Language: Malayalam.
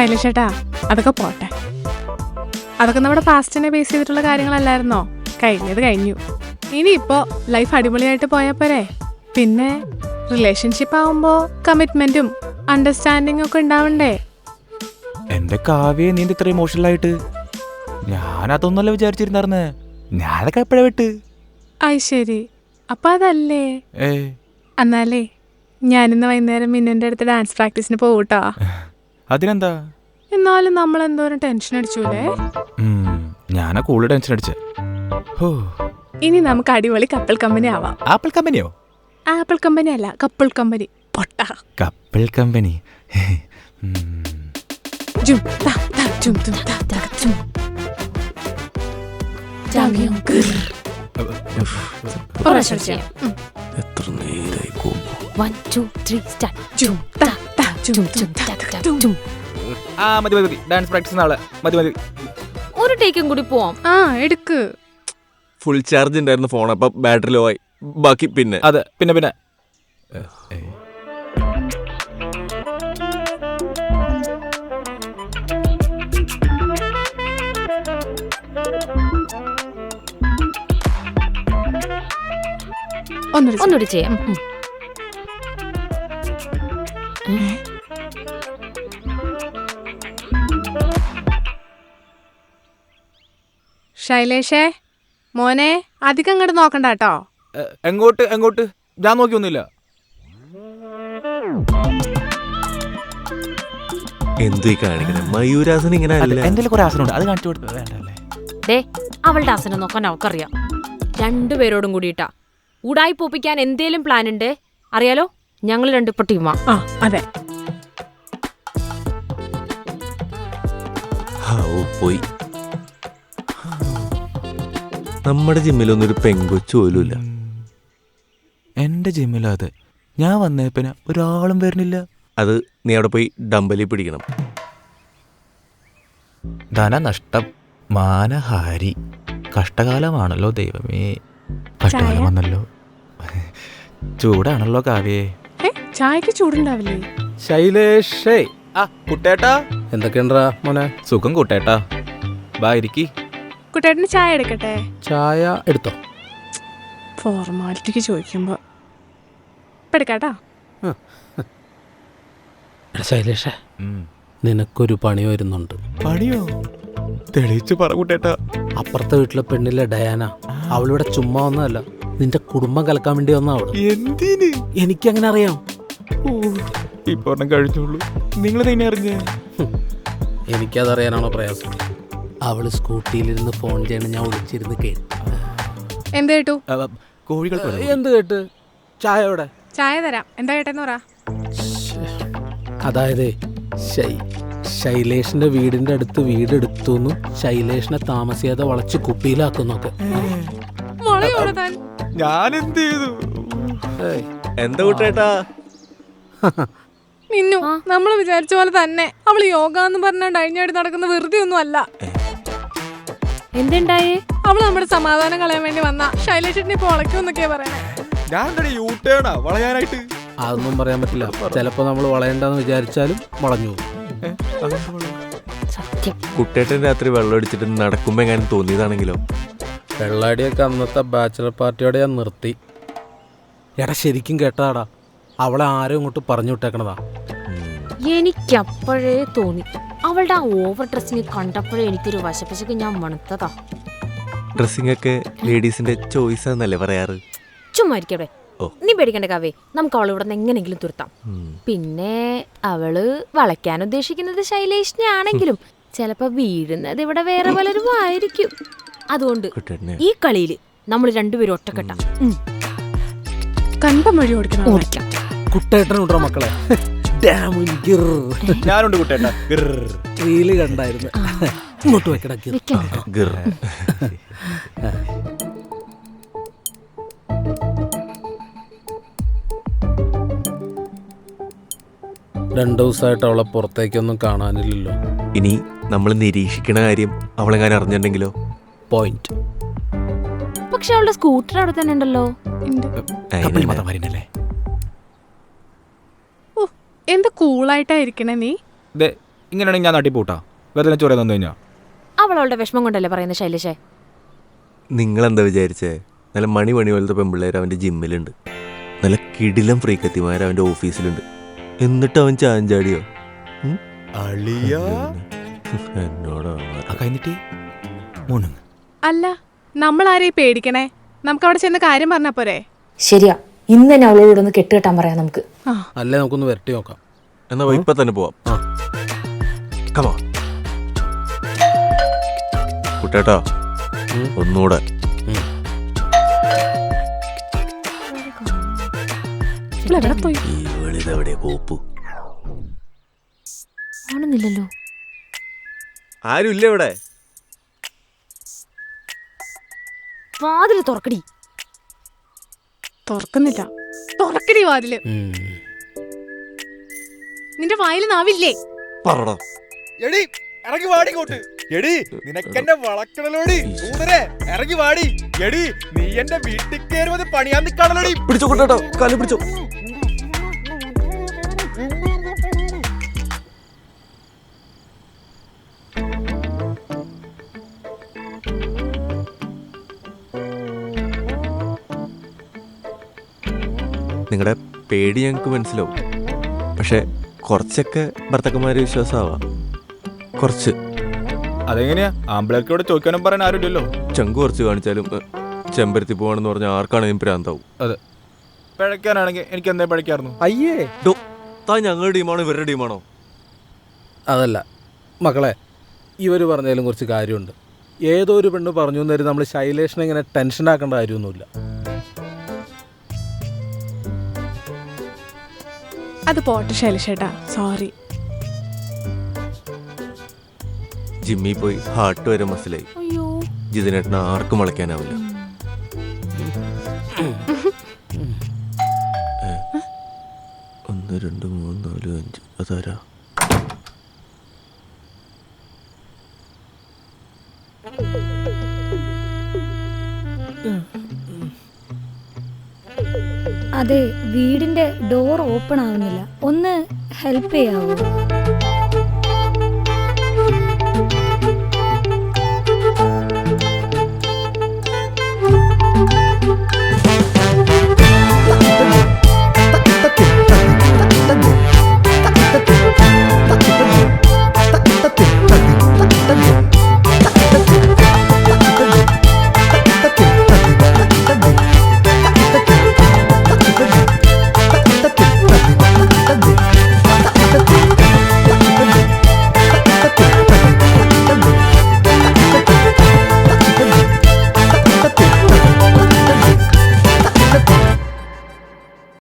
ശൈലശേട്ടാ അതൊക്കെ പോട്ടെ. അതൊക്കെ നമ്മുടെ പാസ്റ്റിനെ ബേസ് ചെയ്തിട്ടുള്ള കാര്യങ്ങളല്ലായിരുന്നോ? കഴിഞ്ഞത് കഴിഞ്ഞു. ഇനിയിപ്പോൾ ലൈഫ് അടിപൊളിയായിട്ട് പോയാൽ പോരെ. പിന്നെ റിലേഷൻഷിപ്പ് ആവുമ്പോ കമ്മിറ്റ്മെന്റും അണ്ടർസ്റ്റാൻഡിങ്ങും ഒക്കെ ഉണ്ടാവണ്ടേ? എന്റെ കാവ്യ നീ ഇത്ര ഇമോഷണൽ ആയിട്ട്. ഞാൻ അതൊന്നല്ല വിചാരിച്ചിരുന്നാർന്ന് ഞാനൊക്കെ എപ്പോഴാ വിട്ട്? അത് ശരി അപ്പൊ അതല്ലേ? ഏ. എന്നാലേ ഞാനിന്ന് വൈകുന്നേരം മിന്നന്റെ അടുത്ത് ഡാൻസ് പ്രാക്ടീസിന് പോകൂട്ടോ അതിനെന്താ? എന്നാലും നമ്മൾ എന്തോരം ടെൻഷൻ അടിച്ചൂലേ ഞാനാ കൂടുതൽ ടെൻഷൻ അടിച്ചേ. ഹോ. ഇനി നമുക്ക് അടിപൊളി കപ്പൽ കമ്പനി ആവാം. ആപ്പിൾ കമ്പനിയോ? ആപ്പിൾ കമ്പനി അല്ല കപ്പിൾ കമ്പനി. പൊട്ട. Couple company. ജും താ താ ജും ജും താ താ ജും. ജാഗിയും ഗിർ. ഒരു ചെയ്യാം. എത്ര നേരായി കൊന്നു വൺ ടു ത്രീ സ്റ്റാർട്ട്. ജും താ. ആ മതി മതി ഡാൻസ് പ്രാക്ടീസ് നാളെ. മതി മതി. ഒരു ടേക്കും കൂടി പോവാം. ആ എടുക്ക്. ഫുൾ ചാർജ് ഉണ്ടായിരുന്ന ഫോൺ അപ്പൊ ബാറ്ററി ലോ ആയി. ബാക്കി പിന്നെ. അതെ പിന്നെ പിന്നെ. ഒന്നുകൂടി ചെയ്യാം. ശൈലേഷേ മോനെ അധികം അങ്ങോട്ട് നോക്കണ്ട കേട്ടോ എങ്ങോട്ട് എങ്ങോട്ട്? ഞാൻ നോക്കിയൊന്നുമില്ല. എന്തേ കാണിക്കണേ? മയൂരാസൻ ഇങ്ങനെ എന്റെ കുറെ അത് കാണിച്ചു വേണ്ടല്ലേ? ദേ അവളുടെ ആസനം നോക്കാൻ അവൾക്കറിയാം. രണ്ടുപേരോടും കൂടിയിട്ടാ. ഉടായി പോപ്പിക്കാൻ എന്തേലും പ്ലാൻ ഉണ്ട്? അറിയാലോ? ഞങ്ങൾ രണ്ടു ഇപ്പൊ ടീമാ ആ. അതെ. പോയി. നമ്മുടെ ജിമ്മിലൊന്നും ഒരു പെങ്കൊച്ചു പോലും ഇല്ല ജിമ്മിലും അതെ ഞാൻ വന്നേപ്പന പിന്നെ ഒരാളും വരുന്നില്ല. അത് നീ അവിടെ പോയി ഡമ്പലി പിടിക്കണം. ധനനഷ്ടം മാനഹാരി. കഷ്ടകാലമാണല്ലോ ദൈവമേ. കഷ്ടകാലമാണല്ലോ വന്നല്ലോ. ചൂടാണല്ലോ കാവ്യേ. ചായക്ക് ചൂടുണ്ടാവില്ലേ? ശൈലേഷേ. ആ കുട്ടേട്ടാ. എന്തൊക്കെയുണ്ടാ മോനെ? സുഖം കുട്ടേട്ടാ. ബാ ഇരിക്കി. കുട്ടേട്ടന് ചായ എടുക്കട്ടെ? ചായ എടുത്തോ. ഫോർമാലിറ്റിക്ക് ചോദിക്കുമ്പോ. ഇപ്പൊ എടുക്കാട്ടോ. എടാ ശൈലേഷേ നിനക്കൊരു പണി വരുന്നുണ്ട്. പണിയോ? തെളിയിച്ചു പറ കുട്ടേട്ടാ. അപ്പുറത്തെ വീട്ടിലെ പെണ്ണിലെ ഡയാന? അവളിവിടെ ചുമ്മാ വന്നതല്ല നിന്റെ കുടുംബം കലക്കാൻ വേണ്ടി വന്ന അവൾ. എന്തിന്? എനിക്കങ്ങനെ അറിയാം. ഇപ്പൊ കഴിച്ചോളൂ. കഴിഞ്ഞുള്ളൂ നിങ്ങൾ തന്നെ അറിഞ്ഞേ എനിക്കതറിയാനാണോ പ്രയാസം. അവൾ സ്കൂട്ടിയിലിരുന്ന് ഫോൺ ചെയ്യണം ഞാൻ വിളിച്ചിരുന്ന് കേട്ടു. എന്ത് കേട്ടു? കോഴികൾ എന്ത് കേട്ട്? ചായ എവിടെ? ചായ തരാം. എന്താ കേട്ടെന്ന് പറ. അതായത് ശൈ ശൈലേഷിന്റെ വീടിന്റെ അടുത്ത് വീട് എടുത്തുനിന്നും ശൈലേഷിനെ താമസിയാതെ വളച്ച് കുപ്പിയിലാക്കുന്നൊക്കെ. ഞാൻ എന്ത് ചെയ്തു? എന്താ കൂട്ടേട്ടാ? മിന്നു നമ്മൾ വിചാരിച്ച പോലെ തന്നെ. അവൾ യോഗ എന്ന് പറഞ്ഞാൽ കഴിഞ്ഞായിട്ട് നടക്കുന്ന വെറുതെ ഒന്നും അല്ല എന്തുണ്ടായേ? അവൾ നമ്മുടെ സമാധാനം കളയാൻ വേണ്ടി വന്ന. ശൈലേഷിന് ഇപ്പൊ ഉളയ്ക്കുമെന്നൊക്കെയാ പറയണേ. ഞാൻ യൂട്ടേണാ വളയാനായിട്ട്? അതൊന്നും പറയാൻ പറ്റില്ല. ചിലപ്പോ നമ്മൾ വളയണ്ടെന്ന് വിചാരിച്ചാലും വളഞ്ഞു പോകും. സത്യം. കുട്ടേട്ടൻ രാത്രി വെള്ളം അടിച്ചിട്ട് നടക്കുമ്പോ എങ്ങാനും തോന്നിയതാണെങ്കിലോ? വെള്ളാടിയൊക്കെ അന്നത്തെ ബാച്ചിലർ പാർട്ടിയോടെ ഞാൻ നിർത്തി. എടാ ശരിക്കും കേട്ടതാടാ. അവളെ ആരും ഇങ്ങോട്ട് പറഞ്ഞു വിട്ടേക്കണതാ. എനിക്കപ്പോഴേ തോന്നി. അവളുടെ ആ ഓവർ ഡ്രസ്സിങ് കണ്ടപ്പോഴേ എനിക്കൊരു വശപ്പശക്ക് ഞാൻ മണത്തതാ. ഡ്രസ്സിംഗ് ഒക്കെ ലേഡീസിന്റെ ചോയ്സ് എന്നല്ലേ പറയാറ്? ചുമ്മാ ഇരിക്കവിടെ. നീ പേടിക്കണ്ട കാവേ. നമുക്ക് അവൾ ഇവിടെ നിന്ന് എങ്ങനെങ്കിലും തുരുത്താം പിന്നെ അവൾ വളയ്ക്കാൻ ഉദ്ദേശിക്കുന്നത് ശൈലേഷിനെ ആണെങ്കിലും ചിലപ്പോ വീഴുന്നത് ഇവിടെ വേറെ പലരും ആയിരിക്കും. അതുകൊണ്ട് ഈ കളിയിൽ നമ്മൾ രണ്ടുപേരും ഒറ്റക്കെട്ടാം. കണ്ടം വഴി ഓടിക്കണം. ഓടിക്കാം കുട്ടേട്ടനുണ്ടോ മക്കളെ. Damn, ഗിർ. ഞാനുണ്ട് കുട്ടേട്ടാ. റീൽ കണ്ടായിരുന്നു. ഇങ്ങോട്ട് വെക്കട ഗിർ. വെക്കാം. ഗിർ. രണ്ടു ദിവസമായിട്ട് അവളെ പുറത്തേക്കൊന്നും കാണാനില്ലല്ലോ. ഇനി നമ്മൾ നിരീക്ഷിക്കണ കാര്യം അവളെങ്ങാനും അറിഞ്ഞിട്ടുണ്ടെങ്കിലോ? പോയിന്റ് പക്ഷെ അവളുടെ സ്കൂട്ടർ അവിടെ തന്നെ ഉണ്ടല്ലോ. ഉണ്ട്. കപ്പൽ വരുന്നല്ലേ എന്ത് കൂളായിട്ടായിരിക്കണേ നീ? ഇങ്ങനെയാണെങ്കിൽ ഞാൻ നാട്ടിൽ പോട്ടാ. വെറുതെ ചോര തന്നു കഴിഞ്ഞാ. അവൾ അവളുടെ വിഷമം കൊണ്ടല്ലേ പറയുന്നത് ശൈലേഷേ നിങ്ങൾ എന്താ വിചാരിച്ചേ? നല്ല മണി മണി പോലത്തെ പെമ്പിള്ളേർ അവന്റെ ജിമ്മിലുണ്ട്. നല്ല കിടിലം ഫ്രീക്കത്തിമാർ അവന്റെ ഓഫീസിലുണ്ട്. എന്നിട്ട് അവൻ ചാഞ്ചാടിയോ? ആ കഴിഞ്ഞിട്ട് അല്ല നമ്മൾ ആരെയും പേടിക്കണേ? നമുക്ക് അവിടെ ചെന്ന് കാര്യം പറഞ്ഞാ പോരെ? ശരിയാ. ഇന്ന് തന്നെ അവളോട് ഒന്ന് കെട്ടുകെട്ടാൻ പറയാം നമുക്ക്. അല്ലേ നമുക്കൊന്ന് വരട്ടി നോക്കാം. എന്നാ ഇപ്പൊ തന്നെ പോവാം. കുട്ടേട്ടോ കമാ കുട്ടേട്ടാ ഉം. ഒന്നുകൂടെ കോപ്പു? ആണെന്നില്ലല്ലോ ആരും ഇല്ല ഇവിടെ? വാതിൽ തുറക്കടി. തുറക്കുന്നില്ല തുറക്കടി വാതിൽ. നിന്റെ വായിൽ നാവില്ലേ പറടാ എടി ഇറങ്ങി വാടി കോട്ട് എടി നിനക്കെന്നെ വളക്കണലോടി ഊതരെ ഇറങ്ങി വാടി എടി നീ എന്റെ വീട്ടിൽ കയറുന്നത് പണിയാൻ നിക്കാണല്ലോടി പിടിച്ചോ കൊണ്ടോ കാലി പിടിച്ചോ നിങ്ങളുടെ പേടി ഞങ്ങൾക്ക് മനസ്സിലാവും. പക്ഷെ കുറച്ചൊക്കെ ഭർത്തക്കന്മാരെ വിശ്വാസമാവാം കുറച്ച്. അതെങ്ങനെയാ? ആമ്പിളക്കോട് ചോദിക്കാനും പറയാൻ ആരുമില്ലല്ലോ. ചങ്ക് കുറച്ച് കാണിച്ചാലും ഏ, ചെമ്പരത്തി പോവാണെന്ന് പറഞ്ഞാൽ ആർക്കാണെങ്കിലും പ്രാന്താവും. അതെ. പിഴയ്ക്കാനാണെങ്കിൽ എനിക്ക് എന്തേ പിഴയ്ക്കായിരുന്നു അയ്യേ. ഡോ താ ഞങ്ങളുടെ ടീമാണോ ഇവരുടെ ടീമാണോ? അതല്ല. മക്കളെ ഇവർ പറഞ്ഞാലും കുറച്ച് കാര്യമുണ്ട്. ഏതോ ഒരു പെണ്ണ് പറഞ്ഞു എന്നൊരു നമ്മൾ ശൈലേഷിനെ ഇങ്ങനെ ടെൻഷൻ ആക്കേണ്ട കാര്യമൊന്നുമില്ല. അത് പോട്ടെ ശൈലശേട്ടാ സോറി ജിമ്മി പോയി ഹാർട്ട് വരെ മസിലായി അയ്യോ. ജിതിനേട്ടന് ആർക്കും വളയ്ക്കാനാവില്ല. ഒന്ന് രണ്ട് മൂന്ന് നാല് അഞ്ച് അതാരാ? അതെ വീടിന്റെ ഡോർ ഓപ്പൺ ആവുന്നില്ല. ഒന്ന് ഹെൽപ്പ് ചെയ്യാവോ?